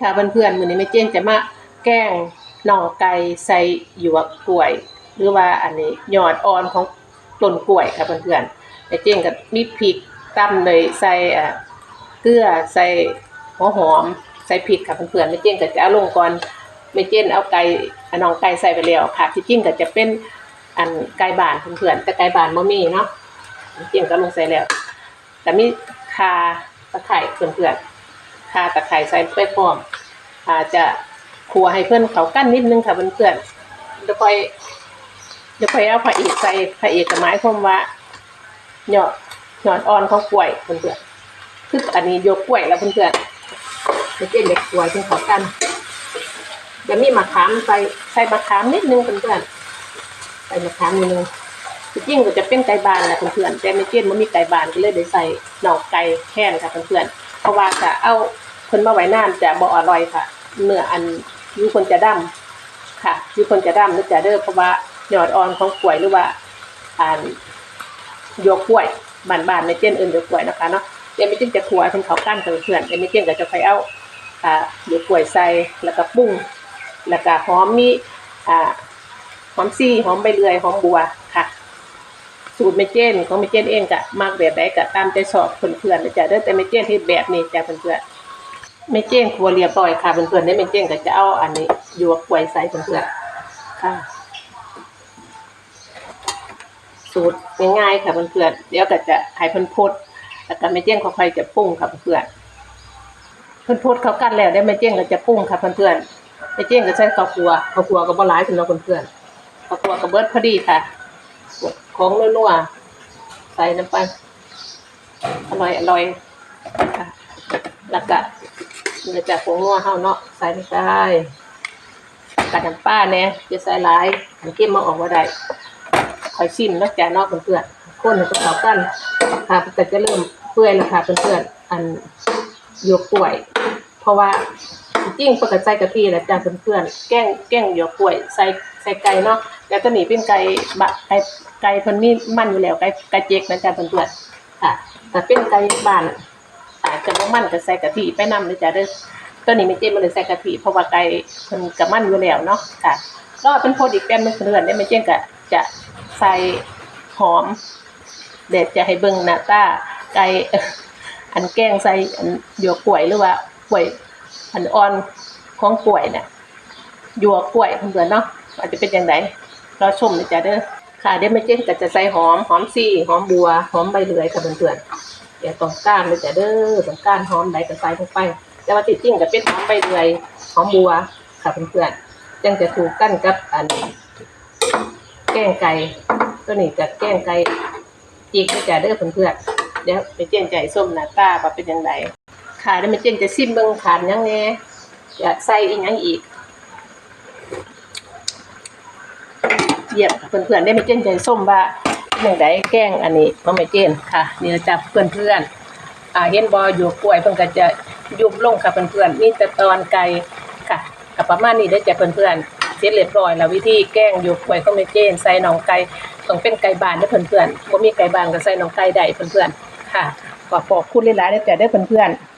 ค่ะเพื่อนๆมื้อนี้แม่เจ้งจะมาแกงน่องไก่ใส่หยวกกล้วย หรือว่าอันนี้ยอดอ่อนของต้นกล้วยค่ะเพื่อนๆแม่เจ้งก็มีพริกตำเลยใส่อ่าเกลือใส่หัวหอมใส่พริกค่ะเพื่อนๆแม่เจ้งก็จะเอาลงก่อนแม่เจ้งเอาไก่อาน่องไก่ใส่ไปแล้วค่ะที่จริงก็จะเป็นอันไก่บานเพื่อนๆแต่ไก่บานบ่มีเนาะแม่เจ้งก็ลงใส่แล้วแต่มีข่าตะไคร้เพื่อนๆ ข่าตะไคร้ใส่ไปพร้อมอาจจะคั่วให้เพื่อนเขากั้นนิดนึงค่ะเพื่อนๆเดี๋ยวค่อยเดี๋ยวค่อยเอาพระเอกใส่พระเอกกับไม้ความว่าหยอดหยอดอ่อนเของกล้วยเพื่อนๆคืออันนี้ยกกล้วยแล้วเพื่อนๆไม่เจ็นเด็กกล้วยที่เขากั้นเดี๋ยวมีมะขามใส่ใส่มะขามนิดนึงเพื่อนๆใส่มะขามนิดนึงจริงก็จะเป็นไก่บานแหละเพื่อนๆแต่ไม่เจ็นมันมีไก่บานก็เลยได้ใส่หน่อไก่แห้งค่ะเพื่อนๆ เพราะว่าจะเอาคนมาไว้นานจะบ่อร่อยค่ะเนื้ออันยูคนจะดำค่ะยูคนจะดำหรือจะเด้อเพราะว่าหยอดอ่อนของกล้วยหรือว่าอ่านโยกกล้วยบานๆในเจนอื่นโยกกล้วยนะคะเนาะเดี๋ยวไม่จิ้งจะขัวถึงเขากั้นเพื่อนเดี๋ยวไม่จิ้งก็จะไปเอาอ่าโยกกล้วยใส่แล้วก็ปรุงแล้วก็หอมมีอ่าหอมซี่หอมใบเลื่อยหอมบัว สูตรเมเจนของเมเจนเองกะมากแบบใดกะตามใจชอบเพื่อนๆนะจ๊ะเด้อแต่เมเจนที่แบบนี้จ้ะเพื่อนๆเมเจนครัวเรียบร้อยค่ะเพื่อนๆได้เมเจนก็จะเอาอันนี้หยวกล้วยใส่เพื่อนๆค่ะสูตรง่ายๆค่ะเพื่อนๆเดี๋ยวก็จะให้เพิ่นพดแล้วก็เมเจนค่อยๆจะปรุงค่ะเพื่อนๆเพิ่นพดเขากันแล้วได้เมเจนก็จะปรุงค่ะเพื่อนๆเมเจนก็ใช้ข้าวคั่วข้าวคั่วก็บ่หลายเพิ่นเนาะเพื่อนๆข้าวคั่วก็เบิร์ดพอดีค่ะ ของนัวๆใส่น้ำไป อร่อยอร่อยแล้วก็เนื้อจากผงนัวเฮาเนาะใส่ลงไปกัดน้ำป้าเนี่ยจะใส่หลายมันเก็บมาออกว่าได้คอยชิมนาะจ้ะเนอกเพื่อนๆคนให้เข้ากันค่ะแต่จะเริ่มเปื่อยแล้วค่ะเพื่อนๆอันโยกกล้วย เพราะว่า จริงๆปกติใส่กะทิแหละจ้ะเพื่อนๆแกงแกงโยกกล้วยใส่ใส่ไก่เนาะแล้วตัวนี้เป็นไก่บะไก่ไก่เพิ่นมีมันอยู่แล้วไก่ไก่เจ๊กนะจ้ะเพื่อนๆค่ะแต่เป็นไก่บ้านอาจจะบ่มันก็ใส่กะทิไปนำเลยจ้ะเด้อตัวนี้ไม่เจ๊มันเลยใส่กะทิเพราะว่าไก่เพิ่นก็มันอยู่แล้วเนาะค่ะก็เป็นโพดอีกแป้นหนึงเพื่อนได้ไม่เจ๊ก็จะใส่หอมเด็ดจะให้เบิ่งหน้าตาไก่อันแกงใส่อันหยวกกล้วยหรือว่ากล้วย อันอ่อนของกล้วยเนี่ยหยวกกล้วยเพื่อนเนาะอาจจะเป็นอย่างไรเรอชมนะจ๊ะเด้อค่ะเดี๋ยวแม่เจนก็จะใส่หอมหอมซี่หอมบัวหอมใบเหลือยค่ะเพื่อนๆเดี๋ยวต้องก้านเลยจ้ะเด้อต้องก้านหอมใดก็ใส่ลงไป แต่ว่าติดจริงก็เป็นหอมใบเหลือยหอมบัวค่ะเพื่อนๆจังจะถูกกั้นกับอันแกงไก่ตัวนี้จะแกงไก่จีกนะจ๊ะเด้อเพื่อนๆเดี๋ยวไปเจียนใจส้มหน้าตาว่าเป็นอยังไง ค่ะเดี๋ยวไปเจนจะซิมเบิ่งขานยังแหน่จะใส่อีกยังอีกเยี่ยมค่ะเพื่อนๆได้ไปเจนใจส้มว่าเป็นยังไงแกงอันนี้ของแม่เจนค่ะนี่นะจ๊ะเพื่อนๆอ่าเห็นบออยู่กล้วยเพิ่นก็จะยุบลงค่ะเพื่อนๆมีแต่ตอนไก่ค่ะกับประมาณนี้ได้จ้ะเพื่อนๆเสร็จเรียบร้อยแล้ววิธีแกงอยู่กล้วยของแม่เจนใส่หนองไก่ต้องเป็นไก่บานเด้อเพื่อนๆบ่มีไก่บานก็ใส่หนองไก่ได้เพื่อนๆค่ะก็ขอบคุณหลายๆเด้จ้ะเด้อเพื่อนๆ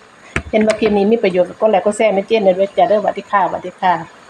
เห็นว่าคลิปนี้มีประโยชน์ก็แล้วก็แชร์ไม่เจนเด้อจ้ะเด้อสวัสดีค่ะสวัสดีค่ะ